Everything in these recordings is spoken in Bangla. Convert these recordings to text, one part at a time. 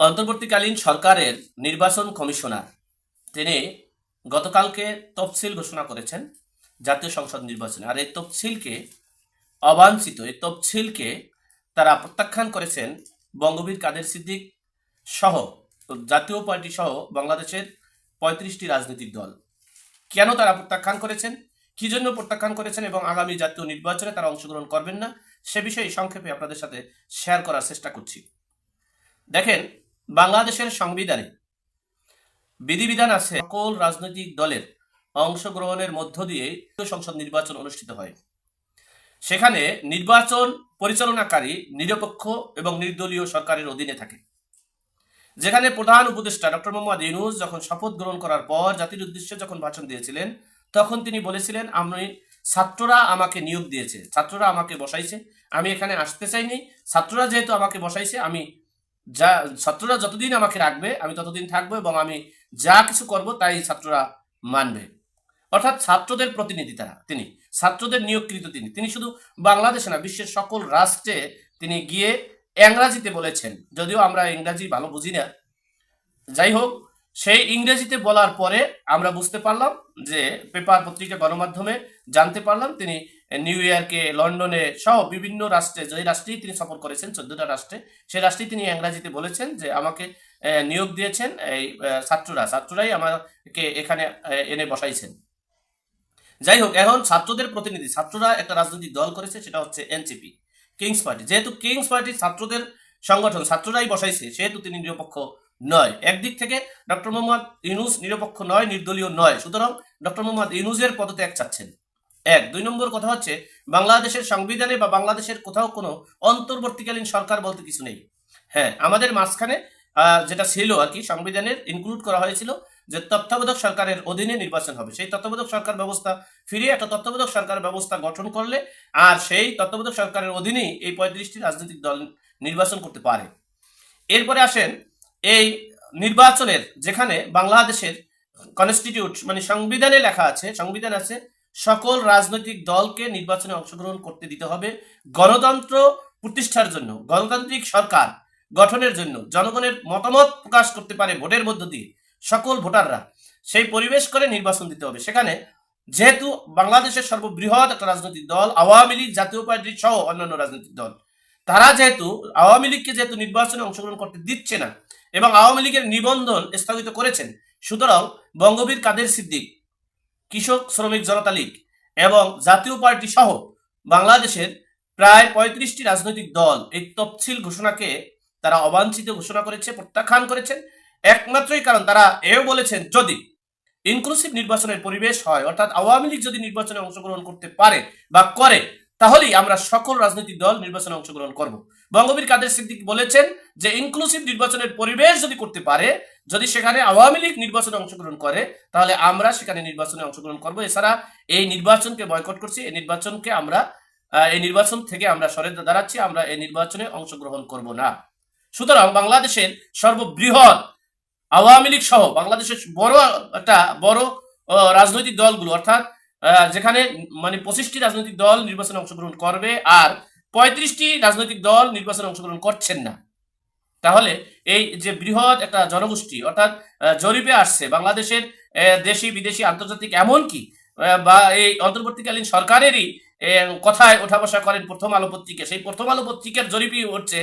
অন্তর্বর্তীকালীন সরকারের নির্বাচন কমিশনার। তিনি গতকালকে তফসিল ঘোষণা করেছেন, জাতীয় সংসদ নির্বাচনে। আর এই তফসিলকে অবাঞ্ছিত, এই তফসিলকে তারা প্রত্যাখ্যান করেছেন বঙ্গবীর কাদের সিদ্দিক সহ, জাতীয় পার্টি সহ বাংলাদেশের পঁয়ত্রিশটি রাজনৈতিক দল। কেন তারা প্রত্যাখ্যান করেছেন? কি জন্য প্রত্যাখ্যান করেছেন? এবং আগামী জাতীয় নির্বাচনে তারা অংশগ্রহণ করবেন না? সে বিষয়ে সংক্ষেপে আপনাদের সাথে শেয়ার করার চেষ্টা করছি। দেখেন বাংলাদেশের সংবিধানে বিধিবিধান আছে, সকল রাজনৈতিক দলের অংশগ্রহণের মধ্য দিয়ে সংসদ নির্বাচন অনুষ্ঠিত হয়। সেখানে নির্বাচন পরিচালনাকারী, নিরপেক্ষ এবং নির্দলীয় সরকারের অধীনে থাকে। যেখানে প্রধান উপদেষ্টা ডক্টর মোহাম্মদ ইউনুস যখন শপথ গ্রহণ করার পর জাতির উদ্দেশ্যে যখন ভাষণ দিয়েছিলেন, তখন তিনি বলেছিলেন, আমি, ছাত্ররা আমাকে নিয়োগ দিয়েছে, ছাত্ররা আমাকে বসাইছে, আমি এখানে আসতে চাইনি, ছাত্ররা যেহেতু আমাকে বসাইছে, আমি যা ছাত্ররা যতদিন আমাকে রাখবে, আমি ততদিন থাকব এবং আমি যা কিছু করব তাই ছাত্ররা মানবে। অর্থাৎ ছাত্রদের প্রতিনিধি তারা, তিনি। ছাত্রদের নিয়োগকৃত তিনি। তিনি শুধু বাংলাদেশে না, বিশ্বের সকল রাষ্ট্রে তিনি গিয়ে ইংরাজিতে বলেছেন। যদিও আমরা ইংরাজি ভালো বুঝি না। যাই হোক, সেই ইংরেজিতে বলার পরে আমরা বুঝতে পারলাম যে, পেপার পত্রিকা গণমাধ্যমে জানতে পারলাম তিনি নিউ ইয়র্কে লন্ডনে সহ বিভিন্ন রাষ্ট্রে যে রাষ্ট্রেই তিনি সফর করেছেন, চোদ্দটা রাষ্ট্রে সেই রাষ্ট্রেই তিনি ইংরাজিতে বলেছেন যে আমাকে নিয়োগ দিয়েছেন এই ছাত্ররা। ছাত্ররাই আমাকে এখানে এনে বসাইছেন। যাই হোক, এখন ছাত্রদের প্রতিনিধি। ছাত্ররা একটা রাজনৈতিক দল করেছে, সেটা হচ্ছে এনসিপি কিংস পার্টি যেহেতু কিংস পার্টি ছাত্রদের সংগঠন, ছাত্ররাই বসাইছে, সেহেতু তিনি নিরপেক্ষ নয়। একদিক থেকে ডক্টর মোহাম্মদ ইউনুস নিরপেক্ষ নয়, নির্দলীয় নয়। সুতরাং ডক্টর মোহাম্মদ ইউনুসের পদত্যাগ চাচ্ছেন। এক। দুই নম্বর কথা হচ্ছে, বাংলাদেশের সংবিধানে বা বাংলাদেশের কোথাও কোনো অন্তর্বর্তীকালীন সরকার বলতে কিছু নেই। হ্যাঁ আমাদের মাঝখানে যেটা ছিল আর কি, সংবিধানের ইনক্লুড করা হয়েছিল যে তত্ত্বাবধায়ক সরকারের অধীনে নির্বাচন হবে। সেই তত্ত্বাবধায়ক সরকার ব্যবস্থা ফিরিয়ে একটা তত্ত্বাবধায়ক সরকার ব্যবস্থা গঠন করলে আর সেই তত্ত্বাবধায়ক সরকারের অধীনেই এই পঁয়ত্রিশটি রাজনৈতিক দল নির্বাচন করতে পারে। এরপরে আসেন, এই নির্বাচনের যেখানে বাংলাদেশের কনস্টিটিউট মানে সংবিধানে লেখা আছে, সংবিধান আছে সকল রাজনৈতিক দলকে নির্বাচনে অংশগ্রহণ করতে দিতে হবে গণতন্ত্র প্রতিষ্ঠার জন্য, গণতান্ত্রিক সরকার গঠনের জন্য। জনগণের মতামত প্রকাশ করতে পারে ভোটের মধ্য দিয়ে সকল ভোটাররা। সেই পরিবেশ করে নির্বাচন দিতে হবে। সেখানে যেহেতু বাংলাদেশের সর্ববৃহৎ একটা রাজনৈতিক দল, আওয়ামী লীগ, জাতীয় পার্টি সহ অন্যান্য রাজনৈতিক দল, তারা যেহেতু আওয়ামী লীগকে যেহেতু নির্বাচনে অংশগ্রহণ করতে দিচ্ছে না এবং আওয়ামী লীগের নিবন্ধন স্থগিত করেছেন, সুতরাং বঙ্গবীর কাদের সিদ্দিক কৃষক শ্রমিক জনতা লীগ এবং জাতীয় পার্টি সহ বাংলাদেশের প্রায় পঁয়ত্রিশটি রাজনৈতিক দল এই তফসিল ঘোষণাকে তারা অবাঞ্ছিত ঘোষণা করেছে, প্রত্যাখ্যান করেছেন। একমাত্রই কারণ তারা এও বলেছেন, যদি ইনক্লুসিভ নির্বাচনের পরিবেশ হয়, অর্থাৎ আওয়ামী লীগ যদি নির্বাচনে অংশগ্রহণ করতে পারে বা করে, তাহলেই আমরা সকল রাজনৈতিক দল নির্বাচনে অংশগ্রহণ করব। বঙ্গবীর কাদের সিদ্দিক বলেছেন যে ইনক্লুসিভ নির্বাচনের পরিবেশ যদি করতে পারে যদি সেখানে আওয়ামী লীগ নির্বাচনে অংশগ্রহণ করে, তাহলে আমরা সেখানে নির্বাচনে অংশগ্রহণ করব। এছাড়া এই নির্বাচনকে বয়কট করছি, এই নির্বাচনকে আমরা এই নির্বাচন থেকে আমরা সরে দাঁড়াচ্ছি, আমরা এই নির্বাচনে অংশগ্রহণ করব না। সুতরাং বাংলাদেশের সর্ববৃহৎ আওয়ামী লীগ সহ, বাংলাদেশের বড় একটা বড় রাজনৈতিক দলগুলো, অর্থাৎ যেখানে মানে পঁচিশটি রাজনৈতিক দল নির্বাচনে অংশগ্রহণ করবে, আর পঁয়ত্রিশটি রাজনৈতিক দল নির্বাচনে অংশগ্রহণ করছেন না। তাহলে এই যে বৃহৎ একটা জনগোষ্ঠী, অর্থাৎ জরিপে আসছে বাংলাদেশের দেশি, বিদেশি, আন্তর্জাতিক এমনকি বা এই অন্তর্বর্তীকালীন সরকারেরই কথায় ওঠা বসা করেন প্রথম আলো পত্রিকা। সেই প্রথম আলো পত্রিকার জরিপই হচ্ছে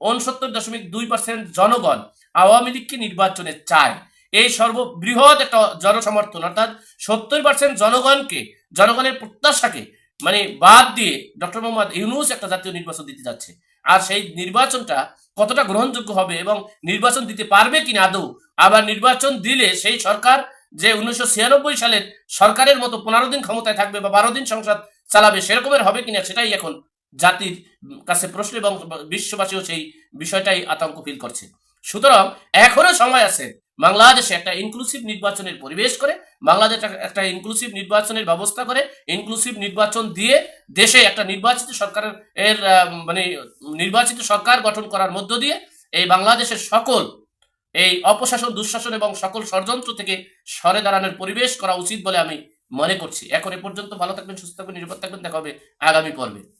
উনসত্তর দশমিক দুই পার্সেন্ট জনগণ আওয়ামী লীগকে নির্বাচনে চায়। এই সর্ববৃহৎ একটা জনসমর্থন, অর্থাৎ সত্তর পার্সেন্ট জনগণকে, জনগণের প্রত্যাশাকে মানে বাদ দিয়ে ডক্টর মোহাম্মদ ইউনুস একটা জাতীয় নির্বাচন দিতে যাচ্ছে। আর সেই নির্বাচনটা কতটা গ্রহণযোগ্য হবে এবং নির্বাচন দিতে পারবে কিনা আদৌ? আবার নির্বাচন দিলে সেই সরকার যে উনিশশো ছিয়ানব্বই সালের সরকারের মতো পনেরো দিন ক্ষমতায় থাকবে বা বারো দিন সংসদ চালাবে, সেরকমের হবে কিনা সেটাই এখন জাতির কাছে প্রশ্ন এবং বিশ্ববাসীও সেই বিষয়টাই আতঙ্ক ফিল করছে। সুতরাং এখনও সময় আছে বাংলাদেশে একটা ইনক্লুসিভ নির্বাচনের পরিবেশ করে, বাংলাদেশ একটা- ইনক্লুসিভ নির্বাচনের ব্যবস্থা করে ইনক্লুসিভ নির্বাচন দিয়ে দেশে একটা নির্বাচিত সরকারের, এর মানে নির্বাচিত সরকার গঠন করার মধ্য দিয়ে এই বাংলাদেশের সকল, এই অপশাসন, দুঃশাসন এবং সকল ষড়যন্ত্র থেকে সরে দাঁড়ানোর পরিবেশ করা উচিত বলে আমি মনে করছি। এখন এ পর্যন্ত ভালো থাকবেন, সুস্থ থাকবেন, নিরাপদ থাকবেন। দেখা হবে আগামী পর্বে।